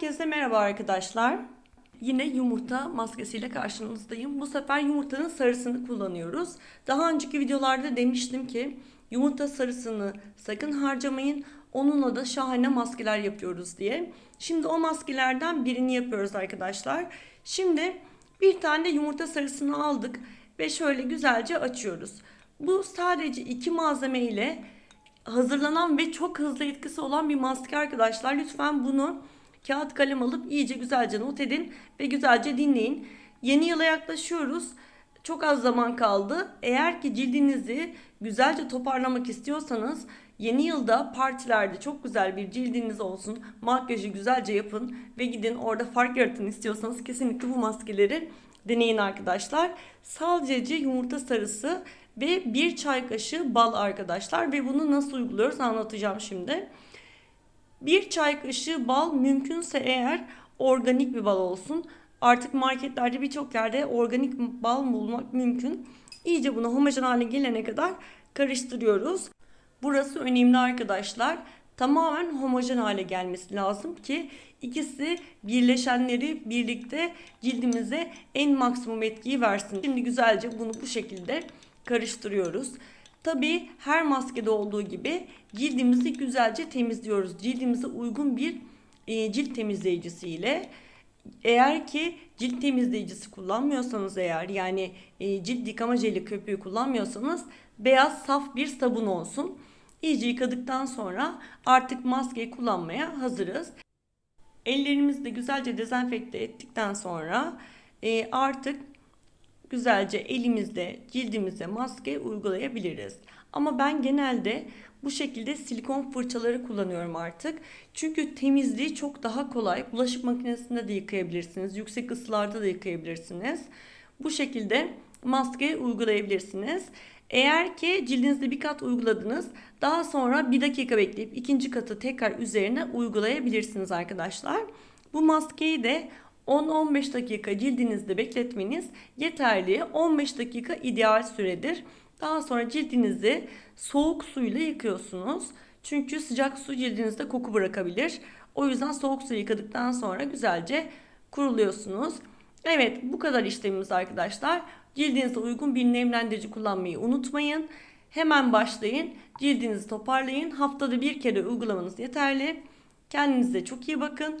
Herkese merhaba arkadaşlar. Yine yumurta maskesiyle karşınızdayım. Bu sefer yumurtanın sarısını kullanıyoruz. Daha önceki videolarda demiştim ki yumurta sarısını sakın harcamayın. Onunla da şahane maskeler yapıyoruz diye. Şimdi o maskelerden birini yapıyoruz arkadaşlar. Şimdi bir tane yumurta sarısını aldık ve şöyle güzelce açıyoruz. Bu sadece iki malzeme ile hazırlanan ve çok hızlı etkisi olan bir maske arkadaşlar. Lütfen bunu kağıt kalem alıp iyice güzelce not edin ve güzelce dinleyin. Yeni yıla yaklaşıyoruz. Çok az zaman kaldı. Eğer ki cildinizi güzelce toparlamak istiyorsanız yeni yılda partilerde çok güzel bir cildiniz olsun. Makyajı güzelce yapın ve gidin orada fark yaratın istiyorsanız kesinlikle bu maskeleri deneyin arkadaşlar. Sadece yumurta sarısı ve bir çay kaşığı bal arkadaşlar ve bunu nasıl uyguluyoruz anlatacağım şimdi. Bir çay kaşığı bal mümkünse eğer organik bir bal olsun. Artık marketlerde birçok yerde organik bal bulmak mümkün. İyice bunu homojen hale gelene kadar karıştırıyoruz. Burası önemli arkadaşlar. Tamamen homojen hale gelmesi lazım ki ikisi birleşenleri birlikte cildimize en maksimum etkiyi versin. Şimdi güzelce bunu bu şekilde karıştırıyoruz. Tabii her maskede olduğu gibi cildimizi güzelce temizliyoruz. Cildimize uygun bir e, cilt temizleyicisiyle eğer ki cilt temizleyicisi kullanmıyorsanız eğer yani e, cilt yıkama jeli köpüğü kullanmıyorsanız beyaz saf bir sabun olsun. İyice yıkadıktan sonra artık maskeyi kullanmaya hazırız. Ellerimizi de güzelce dezenfekte ettikten sonra e, artık güzelce elimizle cildimize maske uygulayabiliriz. Ama ben genelde bu şekilde silikon fırçaları kullanıyorum artık. Çünkü temizliği çok daha kolay. Bulaşık makinesinde de yıkayabilirsiniz. Yüksek ısılarda da yıkayabilirsiniz. Bu şekilde maske uygulayabilirsiniz. Eğer ki cildinizde bir kat uyguladınız, daha sonra bir dakika bekleyip ikinci katı tekrar üzerine uygulayabilirsiniz arkadaşlar. Bu maskeyi de 10-15 dakika cildinizde bekletmeniz yeterli. 15 dakika ideal süredir. Daha sonra cildinizi soğuk suyla yıkıyorsunuz. Çünkü sıcak su cildinizde koku bırakabilir. O yüzden soğuk su yıkadıktan sonra güzelce kuruluyorsunuz. Evet bu kadar işlemimiz arkadaşlar. Cildinize uygun bir nemlendirici kullanmayı unutmayın. Hemen başlayın. Cildinizi toparlayın. Haftada bir kere uygulamanız yeterli. Kendinize çok iyi bakın.